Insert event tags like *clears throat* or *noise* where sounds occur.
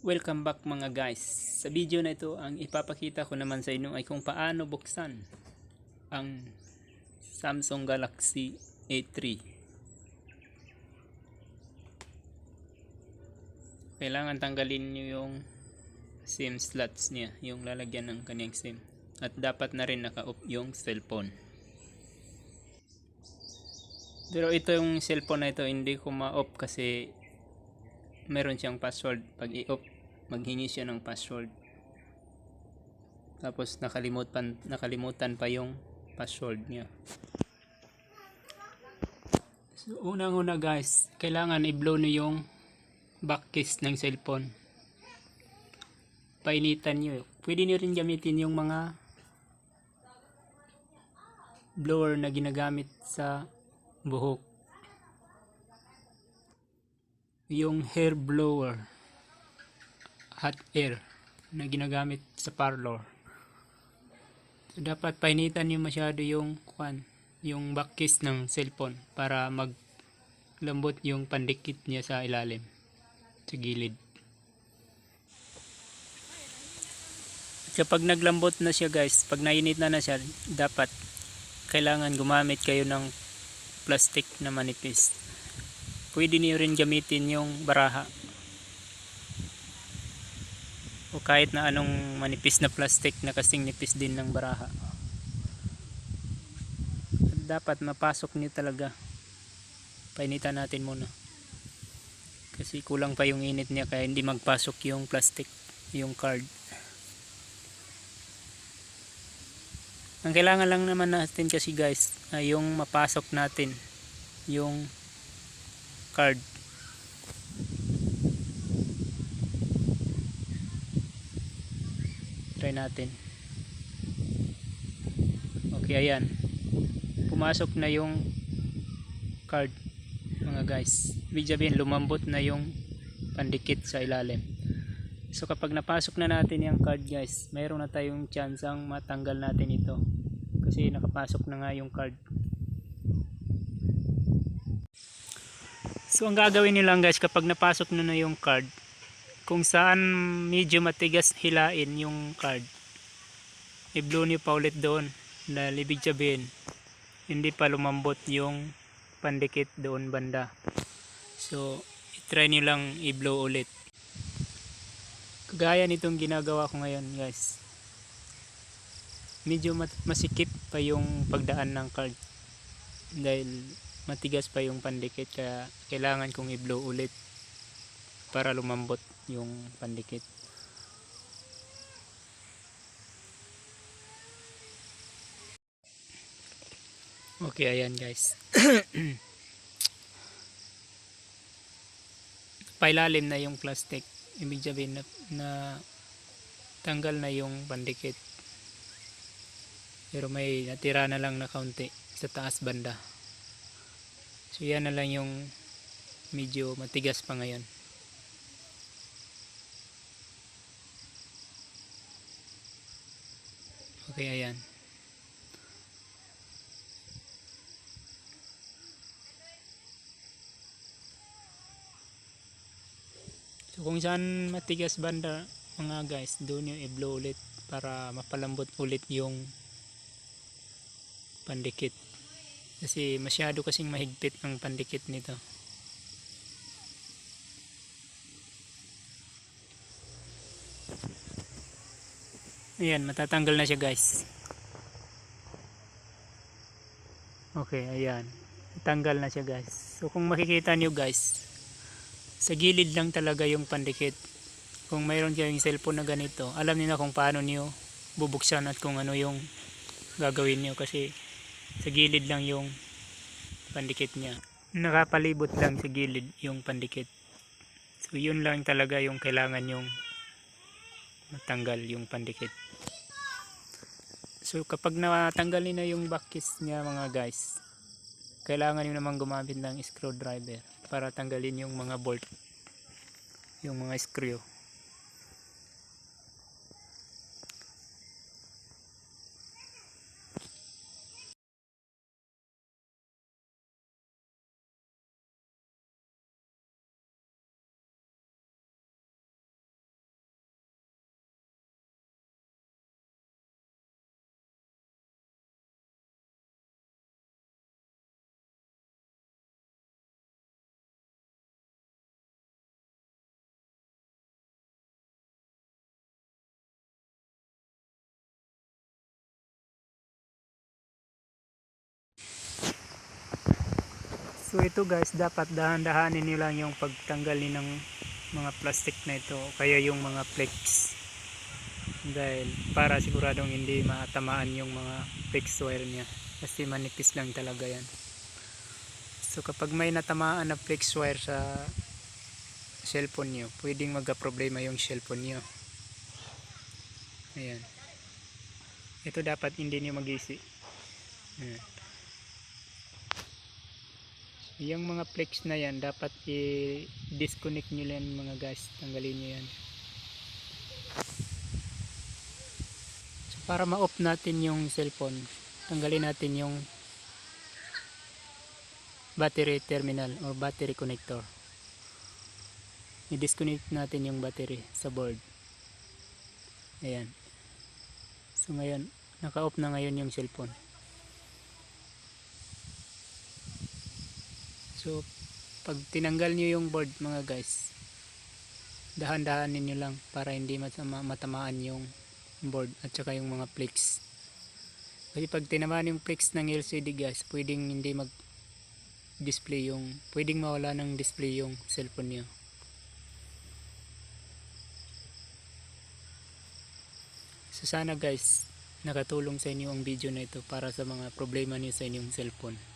Welcome back mga guys. Sa video na ito, ang ipapakita ko naman sa inyo ay kung paano buksan ang Samsung Galaxy A3. Kailangan tanggalin nyo yung SIM slots niya, yung lalagyan ng kanyang SIM. At dapat na rin naka-off yung cellphone. Pero ito yung cellphone na ito, hindi ko ma-off kasi meron siyang password. Pag i-off, maghingi siya ng password. Tapos nakalimutan, nakalimutan pa yung password niya. So, unang-una guys, kailangan i-blow nyo yung back case ng cellphone. Painitan nyo. Pwede nyo rin gamitin yung mga blower na ginagamit sa buhok yung hair blower hot air na ginagamit sa parlor. So, dapat painitan nyo masyado yung kwan yung back case ng cellphone para maglambot yung pandikit niya sa ilalim sa gilid. At kapag naglambot na siya guys pag nainit na na siya dapat kailangan gumamit kayo ng plastic na manipis pwede niyo rin gamitin yung baraha. O kahit na anong manipis na plastic na kasing nipis din ng baraha. Dapat mapasok niyo talaga. Painitan natin muna. Kasi kulang pa yung init niya kaya hindi magpasok yung plastic yung card. Ang kailangan lang naman natin kasi guys ay yung mapasok natin yung card. Try natin. Okay ayan. Pumasok na yung card mga guys. Ibig sabihin lumambot na yung pandikit sa ilalim. So kapag napasok na natin yung card guys mayroon na tayong chance ang matanggal natin ito. Kasi nakapasok na nga yung card So ang gagawin lang guys kapag napasok nyo na yung card kung saan medyo matigas hilain yung card i-blow nyo pa ulit doon. Na ibig sabihin hindi pa lumambot yung pandikit doon banda. So i-try nyo lang i-blow ulit. Kagaya nitong ginagawa ko ngayon guys. Medyo masikip pa yung pagdaan ng card. Dahil matigas pa yung pandikit kaya kailangan kong i-blow ulit para lumambot yung pandikit. Okay ayan guys. *clears throat* Pailalim na yung plastic. Ibig sabihin na, na tanggal na yung pandikit. Pero may natira na lang na kaunti sa taas banda So yan na lang yung medyo matigas pa ngayon. Okay, ayan. So kung saan matigas banda mga guys, doon yung i-blow ulit para mapalambot ulit yung pandikit kasi masyado kasing mahigpit ang pandikit nito. Ayan matatanggal na siya guys. Okay ayan. Tanggal na siya guys. So kung makikita nyo guys sa gilid lang talaga yung pandikit. Kung mayroon kayong cellphone na ganito alam niyo na kung paano niyo bubuksan at kung ano yung gagawin niyo. Kasi sa gilid lang yung pandikit niya. Nakapalibot lang sa gilid yung pandikit. So yun lang talaga yung kailangan yung matanggal yung pandikit. So kapag natanggal na yung backcase niya mga guys kailangan nyo naman gumamit ng screwdriver para tanggalin yung mga bolt yung mga screw So ito guys, dapat dahan-dahanin nyo lang yung pagtanggal ni ng mga plastic na ito kaya yung mga flex. Dahil para siguradong hindi matamaan yung mga flex wire niya. Kasi manipis lang talaga yan. So kapag may natamaan na flex wire sa cellphone nyo, pwedeng magka-problema yung cellphone nyo. Ayan. Ito dapat hindi nyo mag-isi. Ayan. Yung mga flex na yan, dapat i-disconnect nyo yan mga guys. Tanggalin nyo yan. So, para ma-off natin yung cellphone, tanggalin natin yung battery terminal or battery connector. I-disconnect natin yung battery sa board. Ayan. So ngayon, naka-off na ngayon yung cellphone. So, pag tinanggal nyo yung board mga guys, dahan-dahanin nyo lang para hindi matama, matamaan yung board at saka yung mga flex. Kasi pag tinamaan yung flex ng LCD guys, pwedeng hindi mag display yung, pwedeng mawala ng display yung cellphone nyo. So sana guys, nakatulong sa inyo ang video na ito para sa mga problema niyo sa inyong cellphone.